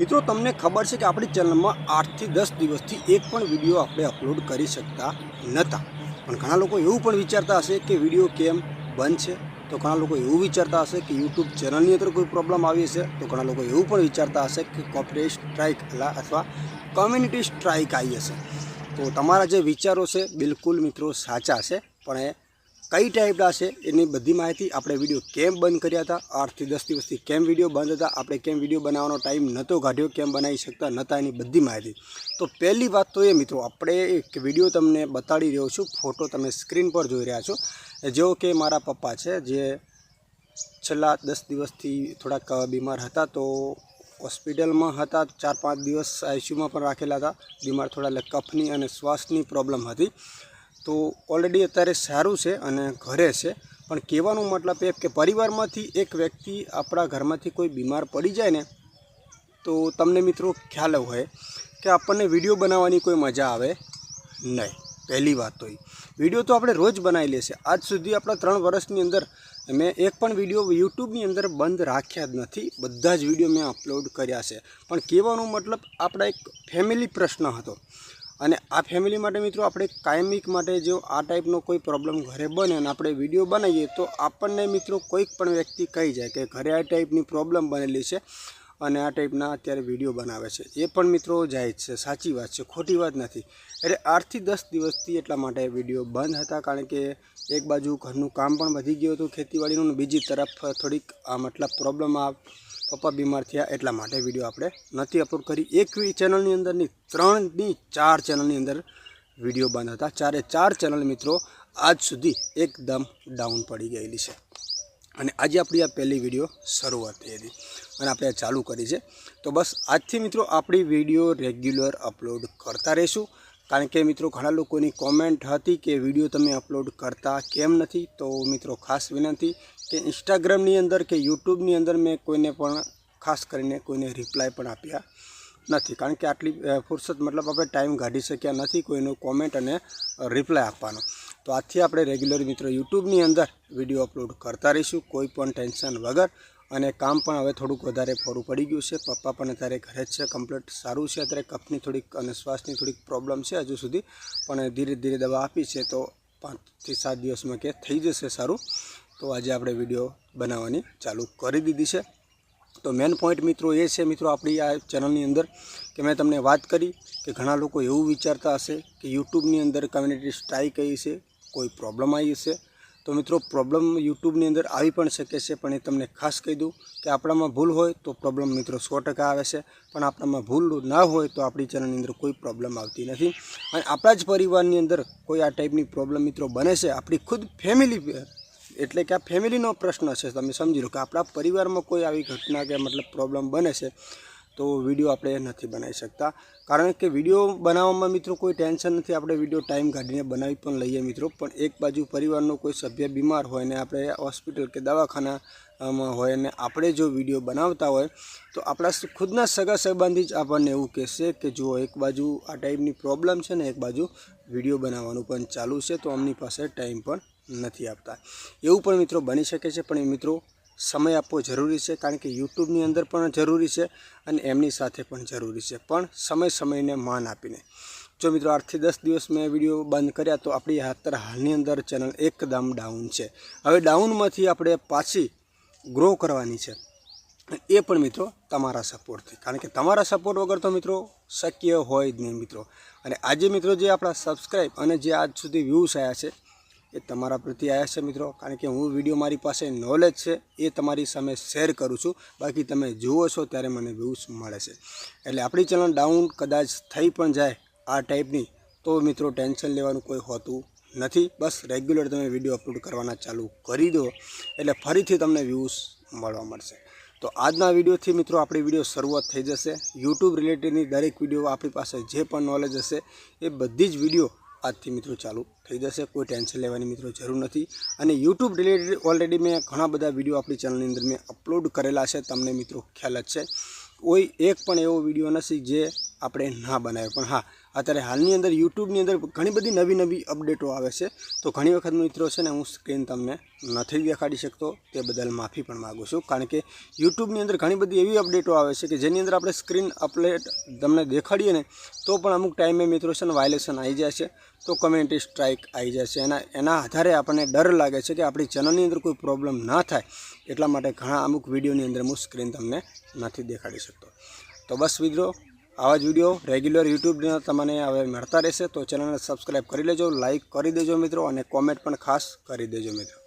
મિત્રો, તમને ખબર છે કે આપણી ચેનલમાં આઠથી દસ દિવસથી એક પણ વીડિયો આપણે અપલોડ કરી શકતા નહોતા પણ ઘણા લોકો એવું પણ વિચારતા હશે કે વીડિયો કેમ બંધ છે? તો ઘણા લોકો એવું વિચારતા હશે કે યુટ્યુબ ચેનલની અંદર કોઈ પ્રોબ્લેમ આવી હશે? તો ઘણા લોકો એવું પણ વિચારતા હશે કે કોપરેટ સ્ટ્રાઇક અથવા કોમ્યુનિટી સ્ટ્રાઇક આવી હશે. તો તમારા જે વિચારો છે, બિલકુલ મિત્રો સાચા છે, પણ એ કઈ ટાઈપના છે એની બધી માહિતી આપણે વીડિયો કેમ બંધ કર્યા હતા? આઠથી દસ દિવસથી કેમ વીડિયો બંધ હતા? આપણે કેમ વીડિયો બનાવવાનો ટાઈમ નહોતો કાઢ્યો? કેમ બનાવી શકતા નહોતા? એની બધી માહિતી. તો પહેલી વાત તો એ મિત્રો, આપણે એક વીડિયો તમને બતાડી રહ્યો છું. ફોટો તમે સ્ક્રીન પર જોઈ રહ્યા છો. જેવો કે મારા પપ્પા છે, જે છેલ્લા દસ દિવસથી થોડાક બીમાર હતા તો હોસ્પિટલમાં હતા. ચાર પાંચ દિવસ આઈસીયુમાં પણ રાખેલા હતા. બીમાર થોડા એટલે કફની અને શ્વાસની પ્રોબ્લેમ હતી. તો ઓલરેડી અત્યારે સારું છે અને ઘરે છે. પણ કહેવાનો મતલબ એ કે પરિવારમાંથી એક વ્યક્તિ આપણા ઘરમાંથી કોઈ બીમાર પડી જાય ને, તો તમને મિત્રો ખ્યાલ હોય કે આપણને વીડિયો બનાવવાની કોઈ મજા આવે નહીં. પહેલી વાત તો વીડિયો તો આપણે રોજ બનાવી લેશે આજ સુધી આપણા ત્રણ વર્ષની અંદર મેં એક પણ વીડિયો યુટ્યુબની અંદર બંધ રાખ્યા જ નથી. બધા જ વીડિયો મેં અપલોડ કર્યા છે. પણ કહેવાનો મતલબ આપણા એક ફેમિલી પ્રશ્ન હતો. અને આ ફેમિલી માટે મિત્રો આપણે કાયમિક માટે જો આ ટાઈપનો કોઈ પ્રોબ્લેમ ઘરે બને અને આપણે વીડિયો બનાવીએ તો આપણને મિત્રો કોઈક પણ વ્યક્તિ કહી જાય કે ઘરે આ ટાઈપની પ્રોબ્લેમ બનેલી છે અને આ ટાઈપના અત્યારે વીડિયો બનાવે છે. એ પણ મિત્રો જાય છે. સાચી વાત છે. ખોટી વાત નથી. એટલે આઠથી દસ દિવસથી એટલા માટે વીડિયો બંધ હતા કારણ કે એક બાજુ ઘરનું કામ પણ વધી ગયું હતું ખેતીવાડીનું બીજી તરફ થોડીક, આ મતલબ પ્રોબ્લેમ આ પપ્પા બીમાર થયા એટલા માટે વીડિયો આપણે નથી અપલોડ કરી. એક ચેનલની અંદરની ત્રણની ચાર ચેનલની અંદર વીડિયો બંધ હતા. ચારે ચાર ચેનલ મિત્રો આજ સુધી એકદમ ડાઉન પડી ગયેલી છે. અને આજે આપણી આ પહેલી વીડિયો શરૂઆત થઈ હતી અને આપણે આ ચાલુ કરી છે. તો બસ આજથી મિત્રો આપણી વીડિયો રેગ્યુલર અપલોડ કરતા રહીશું. કારણ કે મિત્રો ઘણા લોકોની કોમેન્ટ હતી કે વીડિયો તમે અપલોડ કરતા કેમ નથી? તો મિત્રો ખાસ વિનંતી કે ઇન્સ્ટાગ્રામની અંદર કે યુટ્યુબની અંદર મેં કોઈને પણ, ખાસ કરીને કોઈને રિપ્લાય પણ આપ્યા નથી. કારણ કે આટલી ફુરસત મતલબ આપણે ટાઈમ કાઢી શક્યા નથી કોઈનો કોમેન્ટ અને રિપ્લાય આપવાનો. તો આથી આપણે રેગ્યુલર મિત્રો યુટ્યુબની અંદર વીડિયો અપલોડ કરતા રહીશું. કોઈ પણ ટેન્શન વગર. અને કામ પણ હવે થોડુંક વધારે ફોરું પડી ગયું છે. પપ્પા પણ અત્યારે ઘરે જ છે. કમ્પ્લીટ સારું છે. અત્યારે કફની થોડીક અને શ્વાસની થોડીક પ્રોબ્લેમ છે હજુ સુધી. પણ ધીરે ધીરે દવા આપી છે તો પાંચથી સાત દિવસમાં કે થઈ જશે સારું. તો આજે આપણે વીડિયો બનાવવાની ચાલુ કરી દીધી છે. તો મેન પોઈન્ટ મિત્રો એ છે મિત્રો આપણી આ ચેનલની અંદર કે મેં તમને વાત કરી કે ઘણા લોકો એવું વિચારતા હશે કે યુટ્યુબની અંદર કમ્યુનિટી સ્ટ્રાઇક આવી છે, કોઈ પ્રોબ્લેમ આવી હશે. તો મિત્રો પ્રોબ્લેમ યુટ્યુબની અંદર આવી પણ શકે છે, પણ એ તમને ખાસ કહી દઉં કે આપણામાં ભૂલ હોય તો પ્રોબ્લેમ મિત્રો સો આવે છે. પણ આપણામાં ભૂલ ના હોય તો આપણી ચેનલની અંદર કોઈ પ્રોબ્લેમ આવતી નથી. અને આપણા જ પરિવારની અંદર કોઈ આ ટાઈપની પ્રોબ્લેમ મિત્રો બને છે. આપણી ખુદ ફેમિલી એટલે કે આ ફેમિલીનો પ્રશ્ન છે, તમે સમજી લો કે આપણા પરિવારમાં કોઈ આવી ઘટના કે મતલબ પ્રોબ્લેમ બને છે, તો વીડિયો આપણે નથી બનાવી શકતા. કારણ કે વીડિયો બનાવવામાં મિત્રો કોઈ ટેન્શન નથી, આપણે વીડિયો ટાઈમ કાઢીને બનાવી પણ લઈએ મિત્રો. પણ એક બાજુ પરિવારનો કોઈ સભ્ય બીમાર હોય ને આપણે હોસ્પિટલ કે દવાખાનામાં હોય ને આપણે જો વીડિયો બનાવતા હોય, તો આપણા ખુદના સગા સંબંધી જ આપણને એવું કહેશે કે જુઓ એક બાજુ આ ટાઈપની પ્રોબ્લેમ છે ને એક બાજુ વીડિયો બનાવવાનું પણ ચાલુ છે, તો અમની પાસે ટાઈમ પણ નથી આપતા. એવું પણ મિત્રો બની શકે છે, પણ એ મિત્રો સમય આપવો જરૂરી છે, કારણ કે યુટ્યુબની અંદર પણ જરૂરી છે અને એમની સાથે પણ જરૂરી છે. પણ સમય સમયને માન આપીને. જો મિત્રો આઠથી દસ દિવસ મેં વીડિયો બંધ કર્યા, તો આપણી અત્યારે હાલની અંદર ચેનલ એકદમ ડાઉન છે. હવે ડાઉનમાંથી આપણે પાછી ગ્રો કરવાની છે. એ પણ મિત્રો તમારા સપોર્ટથી કારણ કે તમારા સપોર્ટ વગર તો મિત્રો શક્ય હોય જ નહીં મિત્રો. અને આજે મિત્રો જે આપણા સબસ્ક્રાઈબ અને જે આજ સુધી વ્યૂઝ આવ્યા છે એ તમારા પ્રત્યે આવ્યા છે મિત્રો. કારણ કે હું વીડિયો મારી પાસે નોલેજ છે, એ તમારી સામે શેર કરું છું. બાકી તમે જુઓ છો ત્યારે મને વ્યૂઝ મળે છે. એટલે આપણી ચેનલ ડાઉન કદાચ થઈ પણ જાય આ ટાઈપની તો મિત્રો ટેન્શન લેવાનું કોઈ હોતું નથી. બસ રેગ્યુલર તમે વીડિયો અપલોડ કરવાના ચાલુ કરી દો, એટલે ફરીથી તમને વ્યૂઝ મળવા મળશે. તો આજના વિડીયોથી મિત્રો આપણી વીડિયો શરૂઆત થઈ જશે. યુટ્યુબ રિલેટેડની દરેક વીડિયો આપણી પાસે જે પણ નોલેજ હશે, એ બધી જ વીડિયો આજથી મિત્રો ચાલુ થઈ જશે. કોઈ ટેન્શન લેવાની મિત્રો જરૂર નથી. અને યુટ્યુબ રિલેટેડ ઓલરેડી મેં ઘણા બધા વીડિયો આપણી ચેનલની અંદર મેં અપલોડ કરેલા છે. તમને મિત્રો ખ્યાલ જ છે. કોઈ એક પણ એવો વીડિયો નથી જે આપણે ના બનાવ્યો. પણ હા અત્યારે હાલની અંદર યુટ્યુબની અંદર ઘણી બધી નવી નવી અપડેટો આવે છે. તો ઘણી વખત મિત્રો છે ને, હું સ્ક્રીન તમને નથી દેખાડી શકતો, તે બદલ માફી પણ માગું છું. કારણ કે યુટ્યુબની અંદર ઘણી બધી એવી અપડેટો આવે છે કે જેની અંદર આપણે સ્ક્રીન અપડેટ તમને દેખાડીએ ને, તો પણ અમુક ટાઈમે મિત્રો છે ને વાયલેશન આવી જાય છે, તો કમેન્ટ સ્ટ્રાઇક આવી છે. એના એના આધારે આપણને ડર લાગે છે કે આપણી ચેનલની અંદર કોઈ પ્રોબ્લેમ ના થાય, એટલા માટે ઘણા અમુક વિડીયોની અંદર હું સ્ક્રીન તમને નથી દેખાડી શકતો. તો બસ મિત્રો આવા જ વીડિયો રેગ્યુલર યુટ્યુબના તમને હવે મળતા રહેશે. તો ચેનલને સબસ્ક્રાઈબ કરી લેજો, લાઇક કરી દેજો મિત્રો, અને કોમેન્ટ પણ ખાસ કરી દેજો મિત્રો.